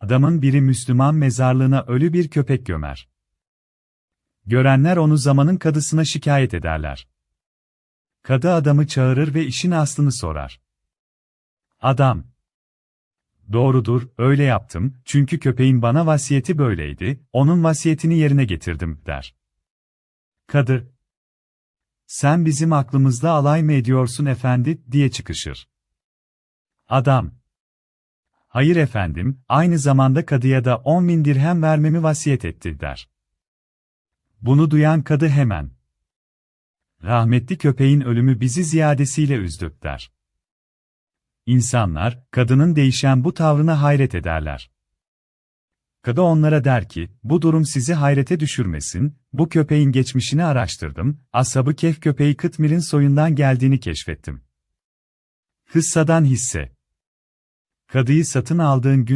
Adamın biri Müslüman mezarlığına ölü bir köpek gömer. Görenler onu zamanın kadısına şikayet ederler. Kadı adamı çağırır ve işin aslını sorar. Adam. Doğrudur, öyle yaptım, çünkü köpeğin bana vasiyeti böyleydi, onun vasiyetini yerine getirdim, der. Kadı. Sen bizim aklımızda alay mı ediyorsun efendi, diye çıkışır. Adam. Hayır efendim, aynı zamanda kadıya da 10 bin dirhem vermemi vasiyet etti, der. Bunu duyan kadı hemen. Rahmetli köpeğin ölümü bizi ziyadesiyle üzdü, der. İnsanlar, kadının değişen bu tavrına hayret ederler. Kadı onlara der ki, bu durum sizi hayrete düşürmesin, bu köpeğin geçmişini araştırdım, asabı kef köpeği Kıtmir'in soyundan geldiğini keşfettim. Hıssadan hisse Kadıyı satın aldığın gün